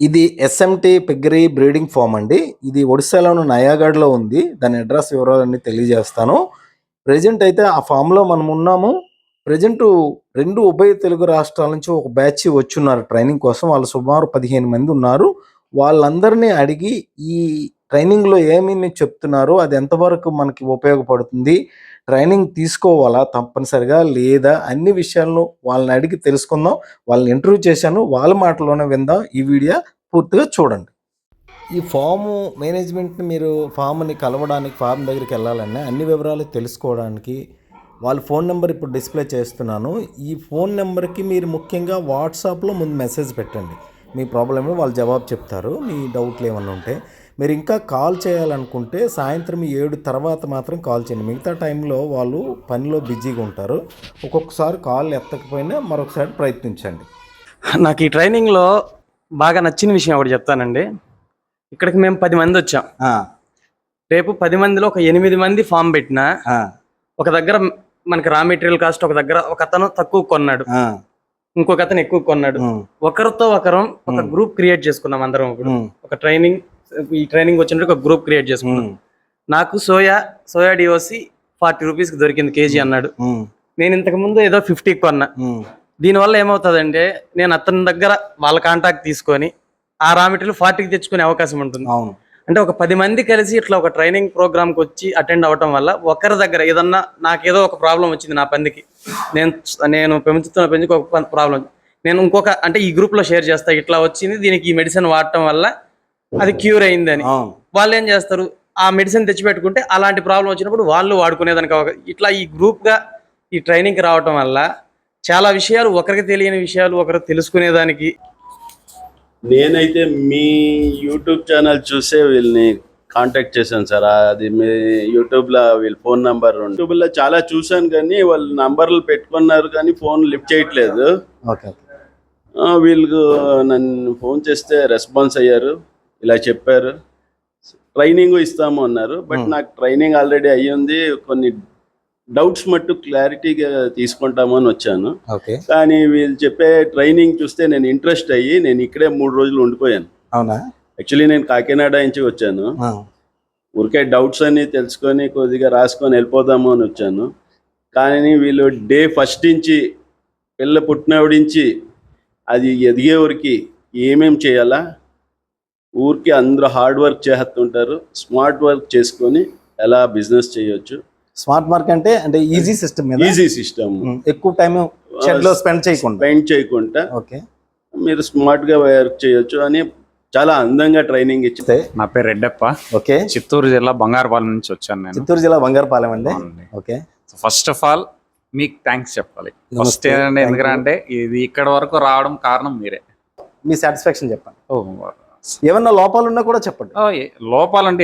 ఇది SMT piggery breeding form అండి. ఇది ఒడిశాలోని నయాగఢ్లో ఉంది. దాని అడ్రస్ వివరాలన్నీ తెలియజేస్తాను. ప్రజెంట్ అయితే ఆ ఫామ్లో మనం ఉన్నాము. ప్రజెంట్ రెండు ఉభయ తెలుగు రాష్ట్రాల నుంచి ఒక బ్యాచ్ వచ్చున్నారు. ట్రైనింగ్ కోసం వాళ్ళు సుమారు పదిహేను మంది ఉన్నారు. వాళ్ళందరినీ అడిగి ఈ ట్రైనింగ్లో ఏమేమి చెప్తున్నారు అది ఎంతవరకు మనకి ఉపయోగపడుతుంది ట్రైనింగ్ తీసుకోవాలా తప్పనిసరిగా లేదా అన్ని విషయాలను వాళ్ళని అడిగి తెలుసుకుందాం వాళ్ళని ఇంటర్వ్యూ చేశాను వాళ్ళ మాటలోనే విందాం ఈ వీడియో పూర్తిగా చూడండి. ఈ ఫాము మేనేజ్మెంట్ని మీరు ఫామ్ని కలవడానికి ఫామ్ దగ్గరికి వెళ్ళాలన్నా అన్ని వివరాలు తెలుసుకోవడానికి వాళ్ళ ఫోన్ నెంబర్ ఇప్పుడు డిస్ప్లే చేస్తున్నాను. ఈ ఫోన్ నెంబర్కి మీరు ముఖ్యంగా వాట్సాప్లో ముందు మెసేజ్ పెట్టండి. మీ ప్రాబ్లమ్ వాళ్ళు జవాబు చెప్తారు మీ డౌట్లు ఏమైనా ఉంటే. మీరు ఇంకా కాల్ చేయాలనుకుంటే సాయంత్రం ఏడు తర్వాత మాత్రం కాల్ చేయండి. మిగతా టైంలో వాళ్ళు పనిలో బిజీగా ఉంటారు. ఒక్కొక్కసారి కాల్ ఎత్తకపోయినా మరొకసారి ప్రయత్నించండి. నాకు ఈ ట్రైనింగ్లో బాగా నచ్చిన విషయం ఒకటి చెప్తానండి. ఇక్కడికి మేము పది మంది వచ్చాం. రేపు పది మందిలో ఒక ఎనిమిది మంది ఫామ్ పెట్టినా ఒక దగ్గర మనకి రా మెటీరియల్ కాస్ట్ ఒక దగ్గర ఒక అతను తక్కువ కొన్నాడు. ఇంకొక అతను ఎక్కువ కొన్నాడు. ఒకరితో ఒకరం ఒక గ్రూప్ క్రియేట్ చేసుకున్నాం అందరం ఇప్పుడు ఒక ట్రైనింగ్ ఈ ట్రైనింగ్ వచ్చినట్టు ఒక గ్రూప్ క్రియేట్ చేసుకున్నాం. నాకు సోయా సోయా డిఓసి ఫార్టీ రూపీస్కి దొరికింది కేజీ అన్నాడు. నేను ఇంతకు ముందు ఏదో ఫిఫ్టీ కొన్నా. దీనివల్ల ఏమవుతుందంటే నేను అతని దగ్గర వాళ్ళ కాంటాక్ట్ తీసుకొని ఆ రా మెటీరియల్ ఫార్టీకి తెచ్చుకునే అవకాశం ఉంటుంది. అవును. అంటే ఒక పది మంది కలిసి ఇట్లా ఒక ట్రైనింగ్ ప్రోగ్రామ్కి వచ్చి అటెండ్ అవ్వటం వల్ల ఒకరి దగ్గర ఏదన్నా నాకేదో ఒక ప్రాబ్లం వచ్చింది నా పందికి. నేను నేను పెంచుతున్న పెంచుకు ఒక ప్రాబ్లం నేను ఇంకొక అంటే ఈ గ్రూప్లో షేర్ చేస్తా ఇట్లా వచ్చింది దీనికి ఈ మెడిసిన్ వాడటం వల్ల అది క్యూర్ అయిందని. వాళ్ళు ఏం చేస్తారు? ఆ మెడిసిన్ తెచ్చిపెట్టుకుంటే అలాంటి ప్రాబ్లం వచ్చినప్పుడు వాళ్ళు వాడుకునేదానికి ఇట్లా ఈ గ్రూప్గా ఈ ట్రైనింగ్కి రావటం వల్ల చాలా విషయాలు ఒకరికి తెలియని విషయాలు ఒకరు తెలుసుకునేదానికి నేనైతే మీ యూట్యూబ్ ఛానల్ చూసే వీళ్ళని కాంటాక్ట్ చేశాను సార్. అది మీ యూట్యూబ్లో వీళ్ళ ఫోన్ నంబర్ యూట్యూబ్లో చాలా చూశాను కానీ వాళ్ళు నంబర్లు పెట్టుకున్నారు కానీ ఫోన్ లిఫ్ట్ చేయట్లేదు. ఓకే ఆ, వీళ్ళకు నన్ను ఫోన్ చేస్తే రెస్పాన్స్ అయ్యారు. ఇలా చెప్పారు. ట్రైనింగ్ ఇస్తాము అన్నారు. బట్. నాకు ట్రైనింగ్ ఆల్రెడీ అయ్యింది. కొన్ని డౌట్స్ మట్టు క్లారిటీగా తీసుకుంటాము అని వచ్చాను. కానీ వీళ్ళు చెప్పే ట్రైనింగ్ చూస్తే నేను ఇంట్రెస్ట్ అయ్యి నేను ఇక్కడే మూడు రోజులు ఉండిపోయాను. అవునా? యాక్చువల్లీ నేను కాకినాడ నుంచి వచ్చాను. ఊరికే డౌట్స్ అన్ని తెలుసుకొని కొద్దిగా రాసుకొని వెళ్ళిపోదాము అని వచ్చాను. కానీ వీళ్ళు డే ఫస్ట్ నుంచి పిల్ల పుట్టినప్పటి నుంచి అది ఎదిగే వరకు ఏమేం చేయాలా? ఊరికి అందరూ హార్డ్ వర్క్ చేస్తుంటారు స్మార్ట్ వర్క్ చేసుకొని ఎలా బిజినెస్ చేయొచ్చు. స్మార్ట్ మార్క్ అంటే అంటే ఈజీ సిస్టమ్ ఈజీ సిస్టమ్ ఎక్కువ టైం షెడ్లో స్పెండ్ చేయకుండా? స్పెండ్ చేయకుండా ఓకే. మీరు స్మార్ట్గా వర్క్ చేయొచ్చు అని చాలా అందంగా ట్రైనింగ్ ఇచ్చి అయితే, నా పేరు రెడ్డప్ప. ఓకే. చిత్తూరు జిల్లా బంగారుపాలెం నుంచి వచ్చాను నేను. చిత్తూరు జిల్లా బంగారపాలెం అండి. ఓకే. ఫస్ట్ ఆఫ్ ఆల్ మీకు థ్యాంక్స్ చెప్పాలి. ఫస్ట్ ఏంటంటే. ఎందుకంటే ఇది ఇక్కడ వరకు రావడం కారణం మీరే. మీ సాటిస్ఫాక్షన్ చెప్పండి. ఓ, ఏమన్నా లోపాలు ఉన్నా కూడా చెప్పండి.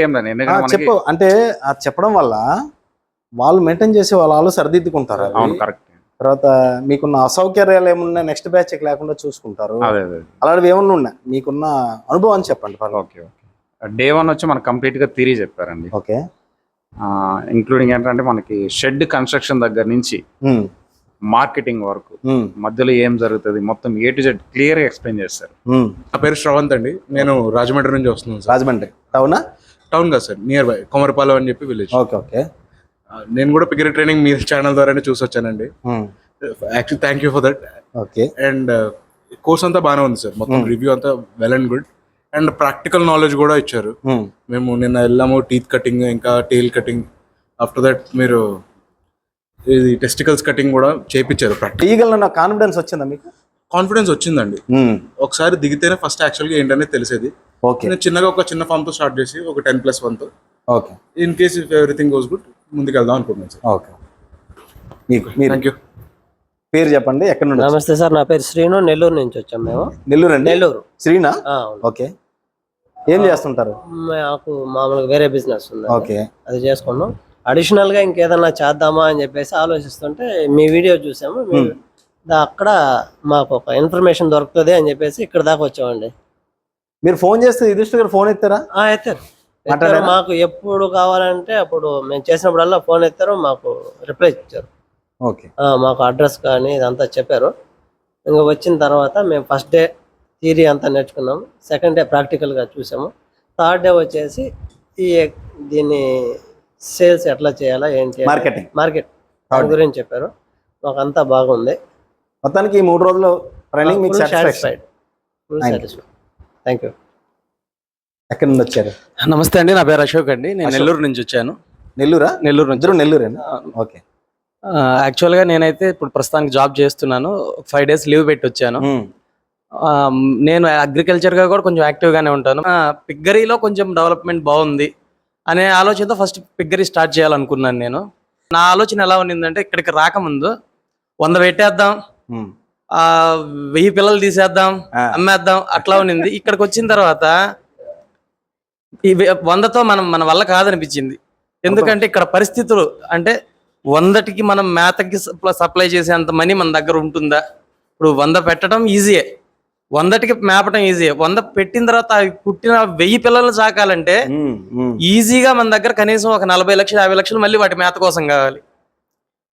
ఏం ఎందుకంటే మనకి చెప్పు. అంటే అది చెప్పడం వల్ల వాళ్ళు మెయింటైన్ చేసే వాళ్ళ వాళ్ళు సరిదిద్దుకుంటారు కరెక్ట్. తర్వాత మీకున్న అసౌకర్యాలు ఏమున్నా నెక్స్ట్ బ్యాచ్ లేకుండా చూసుకుంటారు. అలాంటివి ఏమన్నా ఉన్నాయి మీకున్న అనుభవాన్ని చెప్పండి. Okay okay. డే వన్ వచ్చి మనకు కంప్లీట్గా థిరీ చెప్పారండి. ఓకే. ఇంక్లూడింగ్ ఏంటంటే మనకి షెడ్ కన్స్ట్రక్షన్ దగ్గర నుంచి మార్కెటింగ్ వరకు మధ్యలో ఏం జరుగుతుంది? మొత్తం ఏ టు జెడ్ క్లియర్గా ఎక్స్ప్లెయిన్ చేస్తారు. నా పేరు శ్రవంత్ అండి. నేను రాజమండ్రి నుంచి వస్తున్నాను సార్. రాజమండ్రి. అవునా టౌన్ కదా సార్. నియర్ బై కొమరపాలెం అని చెప్పి విలేజ్ ఓకే ఓకే. నేను కూడా పిగరీ ట్రైనింగ్ మీ ఛానల్ ద్వారానే చూసి వచ్చానండి actually thank you for that okay. And course అంతా బాగానే ఉంది సార్. మొత్తం. రివ్యూ అంతా well and good and practical knowledge కూడా ఇచ్చారు. మేము. నిన్న వెళ్ళాము టీత్ కటింగ్ ఇంకా టెయిల్ కటింగ్ ఆఫ్టర్ దట్ మీరు ఇది టెస్టికల్స్ కటింగ్ కూడా చేపించారు ప్రాక్టికల్ తీయగలన కాన్ఫిడెన్స్ వచ్చిందా మీకు? కాన్ఫిడెన్స్ వచ్చిందండి. ఉమ్, ఒకసారి దిగితేనే ఫస్ట్ యాక్చువల్గా ఏంటనేది తెలిసేది. ఓకే నేను చిన్నగా ఒక చిన్న ఫామ్తో స్టార్ట్ చేసి ఒక ten plus వన్తో. Okay in case if everything goes good ముందుకు వెళ్దాం అనుకుంటున్నాను సార్. ఓకే మీకు థ్యాంక్ యూ పేరు చెప్పండి ఎక్కడ నుండి? నమస్తే సార్ నా పేరు శ్రీను నెల్లూరు నుంచి వచ్చాం మేము. నెల్లూరు అండి? నెల్లూరు. శ్రీనా. ఓకే ఏం చేస్తుంటారు? మాకు మామూలుగా వేరే బిజినెస్ ఉంది. ఓకే అది చేసుకున్నాం. అడిషనల్గా ఇంకేదన్నా చేద్దామా అని చెప్పేసి ఆలోచిస్తుంటే మీ వీడియో చూసాము. అక్కడ మాకు ఒక ఇన్ఫర్మేషన్ దొరుకుతుంది అని చెప్పేసి ఇక్కడ దాకా వచ్చామండి. మీరు ఫోన్ చేస్తే యుధిష్ఠిర్ గారు ఫోన్ ఎత్తారా? ఆ, ఎత్తారు. ఎత్తారు. మాకు ఎప్పుడు కావాలంటే అప్పుడు మేము చేసినప్పుడల్లా ఫోన్ ఎత్తారు మాకు రిప్లై ఇచ్చారు. ఓకే. ఆ, మాకు అడ్రస్ కానీ ఇదంతా చెప్పారు. ఇంకా వచ్చిన తర్వాత మేము ఫస్ట్ డే థియరీ అంతా నేర్చుకున్నాము. సెకండ్ డే ప్రాక్టికల్గా చూసాము. థర్డ్ డే వచ్చేసి ఈ దీన్ని సేల్స్ ఎట్లా చేయాలా ఏంటి మార్కెటింగ్ మార్కెట్ దాని గురించి చెప్పారు. మాకు అంతా బాగుంది. మొత్తానికి ఈ మూడు రోజులు ట్రైనింగ్ మీకు సాటిస్ఫైడ్ థ్యాంక్ యూ ఎక్కడి నుండి వచ్చారు? నమస్తే అండి నా పేరు అశోక్ అండి. నేను. నెల్లూరు నుంచి వచ్చాను. నెల్లూరా? నెల్లూరు నుంచి. ఇద్దరు నెల్లూరేనా? ఓకే. యాక్చువల్గా నేనైతే ఇప్పుడు ప్రస్తుతానికి జాబ్ చేస్తున్నాను. ఫైవ్ డేస్ లీవ్ పెట్టి వచ్చాను. ఆ, నేను అగ్రికల్చర్గా కూడా కొంచెం యాక్టివ్గానే ఉంటాను. పిగ్గరీలో కొంచెం డెవలప్మెంట్ బాగుంది. అనే ఆలోచనతో ఫస్ట్ పిగ్గరీ స్టార్ట్ చేయాలనుకున్నాను నేను. నా ఆలోచన ఎలా ఉన్నిందంటే ఇక్కడికి రాకముందు వంద పెట్టేద్దాం ఆ వెయ్యి పిల్లలు తీసేద్దాం. అమ్మేద్దాం అట్లా ఉన్నింది. ఇక్కడికి వచ్చిన తర్వాత ఈ వందతో మనం మన వల్ల కాదనిపించింది. ఎందుకంటే ఇక్కడ పరిస్థితులు అంటే వందటికి మనం మేతకి సప్లై చేసేంత మనీ మన దగ్గర ఉంటుందా? ఇప్పుడు వంద పెట్టడం ఈజీయే. వందటికి మేపడం ఈజీయే వంద పెట్టిన తర్వాత పుట్టిన వెయ్యి పిల్లల్ని సాకాలంటే ఈజీగా మన దగ్గర కనీసం ఒక నలభై లక్షలు యాభై లక్షలు మళ్ళీ వాటి మేత కోసం కావాలి.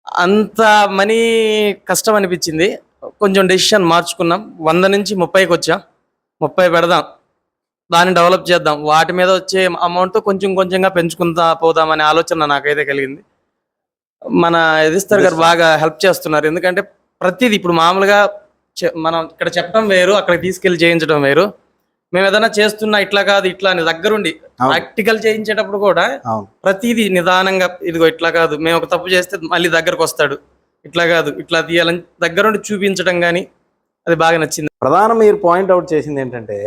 అంత మనీ కష్టం అనిపించింది. కొంచెం డెసిషన్ మార్చుకున్నాం. వంద నుంచి ముప్పైకి వచ్చాం. ముప్పై పెడదాం. దాన్ని డెవలప్ చేద్దాం. వాటి మీద వచ్చే అమౌంట్ కొంచెం కొంచెంగా పెంచుకుంటా పోదామనే ఆలోచన నాకైతే కలిగింది. మన ఎదిస్తర్ గారు బాగా హెల్ప్ చేస్తున్నారు. ఎందుకంటే ప్రతిదీ ఇప్పుడు మామూలుగా మనం ఇక్కడ చెప్పడం వేరు అక్కడ తీసుకెళ్ళి చేయించడం వేరు. మేము ఏదైనా చేస్తున్నా ఇట్లా కాదు ఇట్లా అని దగ్గరుండి. ప్రాక్టికల్ చేయించేటప్పుడు కూడా అవును. ప్రతిదీ నిదానంగా ఇదిగో ఇట్లా కాదు మేము ఒక తప్పు చేస్తే మళ్ళీ దగ్గరకు వస్తాడు. ఇట్లా కాదు ఇట్లా తీయాలని దగ్గరుండి చూపించడం కానీ అది బాగా నచ్చింది. ప్రధానం మీరు పాయింట్ అవుట్ చేసింది ఏంటంటే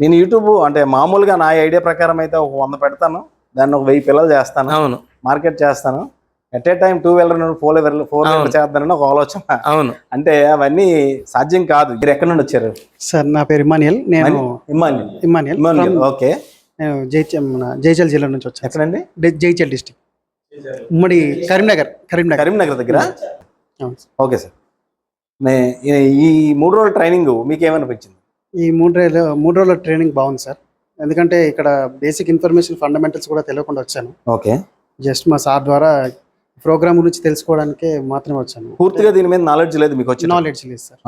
నేను యూట్యూబ్ అంటే మామూలుగా నా ఐడియా ప్రకారం అయితే ఒక వంద పెడతాను దాన్ని ఒక వెయ్యి పిల్లలు చేస్తాను అవును. మార్కెట్ చేస్తాను. At a time two wheeler four wheeler four wheeler. చేద్దానని ఒక ఆలోచన. అవును. అంటే అవన్నీ సాధ్యం కాదు. మీరు ఎక్కడి నుండి వచ్చారు? సార్ నా పేరు ఇమానియల్ నేను ఇమానియల్ ఇమ్మాన్యుల్. from- okay. నేను జైచల్ మన జైచల్ జిల్లా నుంచి వచ్చాను. ఎక్కడండి? జైచల్ డిస్టిక్. ఉమ్మడి కరీంనగర్ కరీంనగర్. కరీంనగర్ దగ్గర? అవును సార్. Okay sir. ఈ మూడు రోజుల ట్రైనింగ్ మీకు ఏమనిపించింది ఈ మూడు రోజులు మూడు రోజుల ట్రైనింగ్ బాగుంది సార్. ఎందుకంటే ఇక్కడ బేసిక్ ఇన్ఫర్మేషన్ ఫండమెంటల్స్ కూడా తెలియకుండా వచ్చాను. ఓకే. జస్ట్ మా సార్ ద్వారా ప్రోగ్రామ్ గురించి తెలుసుకోవడానికే మాత్రమే వచ్చాను. పూర్తిగా దీని మీద నాలెడ్జ్ లేదు మీకు వచ్చిన నాలెడ్జ్ లేదు సార్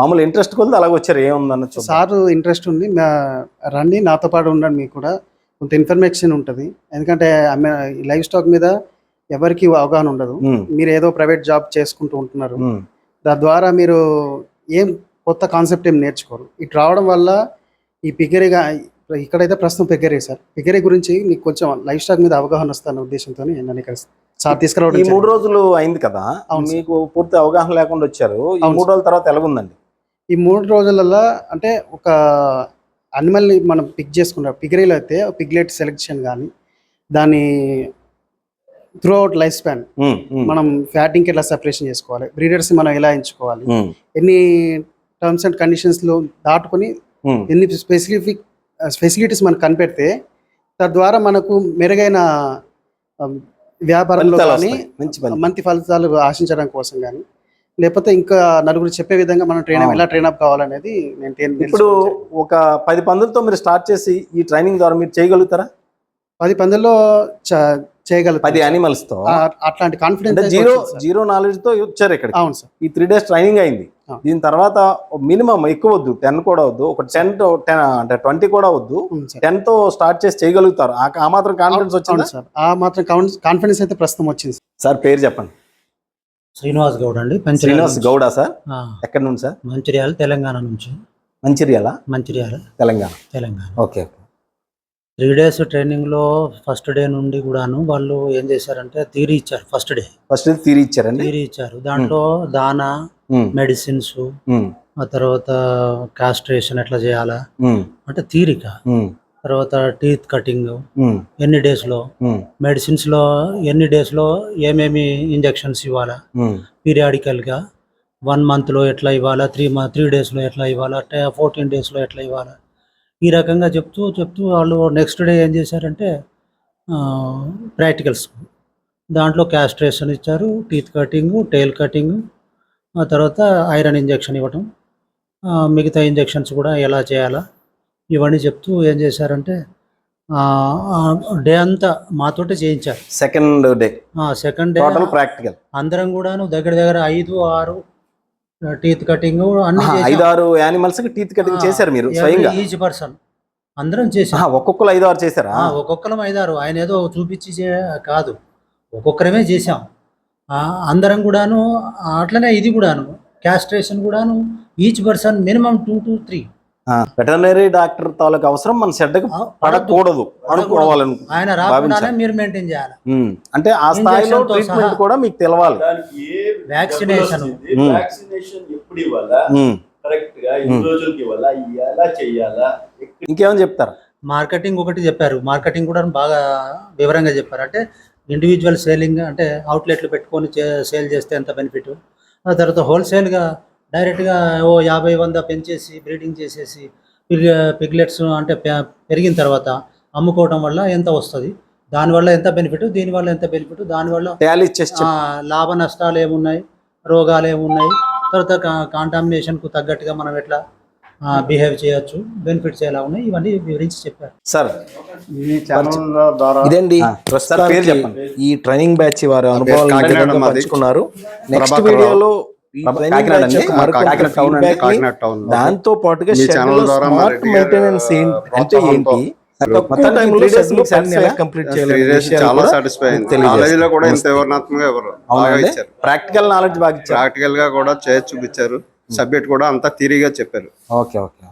మామూలు ఇంట్రెస్ట్ కొద్ది అలాగ వచ్చారు ఏముందన్న. సార్ ఇంట్రెస్ట్ ఉంది రండి నాతో పాటు ఉండండి మీకు కూడా. కొంత ఇన్ఫర్మేషన్ ఉంటుంది. ఎందుకంటే లైఫ్ స్టాక్ మీద ఎవరికి అవగాహన ఉండదు. మీరు ఏదో ప్రైవేట్ జాబ్ చేసుకుంటూ ఉంటున్నారు. దాని ద్వారా మీరు ఏం కొత్త కాన్సెప్ట్ ఏం నేర్చుకోరు. ఇటు రావడం వల్ల ఈ పిగరీగా ఇక్కడైతే ప్రస్తుతం పిగరీ సార్. పిగరీ గురించి మీకు కొంచెం లైఫ్ స్టాక్ మీద అవగాహన వస్తాను ఉద్దేశంతో నన్ను ఇక్కడ సార్ తీసుకురావడం ఈ మూడు. రోజులు అయింది కదా. మీకు పూర్తి అవగాహన లేకుండా వచ్చారు. ఈ మూడు రోజుల తర్వాత ఎలాగుందండి? ఈ మూడు రోజులలో అంటే ఒక అనిమల్ని మనం పిక్ చేసుకుంటాం. పిగరీలో అయితే పిగ్లెట్ సెలెక్షన్ కానీ దాని త్రూ అవుట్ లైఫ్ స్పాన్ మనం ఫ్యాటింగ్కి ఎలా సెపరేషన్ చేసుకోవాలి? బ్రీడర్స్ మనం ఎలా ఎంచుకోవాలి? ఎన్ని టర్మ్స్ అండ్ కండిషన్స్లో దాటుకొని ఎన్ని స్పెసిఫిక్ ఫెసిలిటీస్ మనకు కనిపెడితే తద్వారా మనకు మెరుగైన వ్యాపారంలో కానీ. మంచి ఫలితాలు. మంచి ఫలితాలు ఆశించడం కోసం కానీ లేకపోతే ఇంకా నలుగురు చెప్పే విధంగా మనం ట్రైన్. ఎలా ట్రైన్ అప్ కావాలనేది నేను ఇప్పుడు ఒక పది పందులతో మీరు స్టార్ట్ చేసి ఈ ట్రైనింగ్ ద్వారా మీరు చేయగలుగుతారా పది పందుల్లో చ- చేయగలుగుతాం పది యానిమల్స్తో ఆ, అట్లాంటి అంటే కాన్ఫిడెన్స్ జీరో జీరో నాలెడ్జ్తో వచ్చారు ఇక్కడ అవును సార్ ఈ త్రీ డేస్ ట్రైనింగ్ అయింది. దీని తర్వాత మినిమం ఎక్కువ వద్దు టెన్ కూడా వద్దు. ఒక టెన్ టెన్ అంటే ట్వంటీ కూడా వద్దు. టెన్తో స్టార్ట్ చేసి చేయగలుగుతారు. ఆ ఆ మాత్రం కాన్ఫిడెన్స్ వచ్చిందా? సార్. ఆ మాత్రం కాన్ఫిడెన్స్ అయితే ప్రస్తుతం వచ్చింది సార్. పేరు చెప్పండి. శ్రీనివాస్ గౌడ్ అండి. శ్రీనివాస్ గౌడ సార్? ఎక్కడి నుండి సార్? మంచిర్యాల తెలంగాణ నుంచి. Mancherial? Mancherial. Telangana. Telangana. Okay three days ట్రైనింగ్లో ఫస్ట్ డే నుండి కూడాను వాళ్ళు ఏం చేశారంటే థీరీ ఇచ్చారు ఫస్ట్ డే. ఫస్ట్ తీరి ఇచ్చారండి? థీరీ ఇచ్చారు. దాంట్లో దానా మెడిసిన్స్ ఆ తర్వాత కాస్ట్రేషన్ ఎట్లా చేయాలా? అంటే తీరిక. తర్వాత టీత్ కటింగ్ ఎన్ని డేస్లో మెడిసిన్స్లో ఎన్ని డేస్లో ఏమేమి ఇంజెక్షన్స్ ఇవ్వాలా? పీరియాడికల్గా వన్ మంత్లో ఎట్లా ఇవ్వాలా? త్రీ మంత్ త్రీ డేస్లో ఎట్లా ఇవ్వాలా? ఫోర్టీన్ డేస్లో ఎట్లా ఇవ్వాలా? ఈ రకంగా చెప్తూ చెప్తూ వాళ్ళు నెక్స్ట్ డే ఏం చేశారంటే ప్రాక్టికల్స్. దాంట్లో క్యాస్ట్రేషన్ ఇచ్చారు టీత్ కటింగ్ టైల్ కటింగ్ ఆ తర్వాత ఐరన్ ఇంజెక్షన్ ఇవ్వటం మిగతా ఇంజెక్షన్స్ కూడా ఎలా చేయాలా ఇవన్నీ చెప్తూ ఏం చేశారంటే డే అంతా మాతోటే చేయించారు. Second day. Second day total practical అందరం కూడాను దగ్గర దగ్గర ఐదు ఆరు టీత్ కటింగ్ అన్ని ఐదు ఆరు యానిమల్స్కి టీత్ కటింగ్ చేశారు మీరు స్వయంగా? ఈచ్ పర్సన్ అందరం చేసాం ఆహా, ఒక్కొక్కరు ఐదు ఆరు చేశారా? ఆ, ఒక్కొక్కరం ఐదారు ఆయన ఏదో చూపించి కాదు ఒక్కొక్కరమే చేసాం ఆ, అందరం కూడాను అట్లనే ఇది కూడాను క్యాస్ట్రేషన్ కూడాను each person minimum two to three veterinary doctor తాలూకు అవసరం మన షెడ్కి పడకూడదు అనుకోవాలను ఆయన రాకుండానే. మీరు మెయింటైన్ చేయాలి. అంటే ఆ స్థాయిలో ట్రీట్మెంట్. కూడా మీకు తెలవాలి. మ్మ్. వ్యాక్సినేషన్ ఎప్పుడు ఇవ్వాలా? కరెక్ట్గా ఎన్ని. రోజులకి ఇవ్వాలా? ఎలా చెయ్యాలా? ఇంకేమని చెప్తారు? మార్కెటింగ్ ఒకటి చెప్పారు. మార్కెటింగ్ కూడా బాగా వివరంగా చెప్పారు. అంటే ఇండివిజువల్ సేలింగ్ అంటే అవుట్లెట్లు పెట్టుకొని సేల్ చేస్తే ఎంత బెనిఫిట్ ఆ తర్వాత హోల్సేల్గా డైరెక్ట్గా ఓ యాభై వంద పెంచేసి బ్రీడింగ్ చేసేసి పిగ్ పిగ్లెట్స్ అంటే పెరిగిన తర్వాత అమ్ముకోవడం వల్ల ఎంత వస్తుంది? దానివల్ల ఎంత బెనిఫిట్ దీనివల్ల ఎంత బెనిఫిట్ దానివల్ల లాభ నష్టాలు ఏమున్నాయి? రోగాలు ఏమున్నాయి? తర్వాత కాంటామినేషన్కు తగ్గట్టుగా మనం ఎట్లా బిహేవ్ చేయొచ్చు బెనిఫిట్స్ ఎలా ఉన్నాయి ఇవన్నీ వివరించి చెప్పారు. సార్ ఈ ఛానల్ ద్వారా ఇదండి ఆ, సార్ పేరు చెప్పండి. ఈ ట్రైనింగ్ బ్యాచ్ వారి అనుభవాలు. పంచుకున్నారు నెక్స్ట్ వీడియోలో. దాంతో పాటుగా స్మార్ట్ మెయింటెనెన్స్ అంటే ఏంటి? ప్రాక్టికల్ నాలెడ్జ్ బాగా ప్రాక్టికల్గా కూడా చేసి చూపించారు. సబ్జెక్ట్ కూడా అంతా థిరీగా చెప్పారు. Okay okay.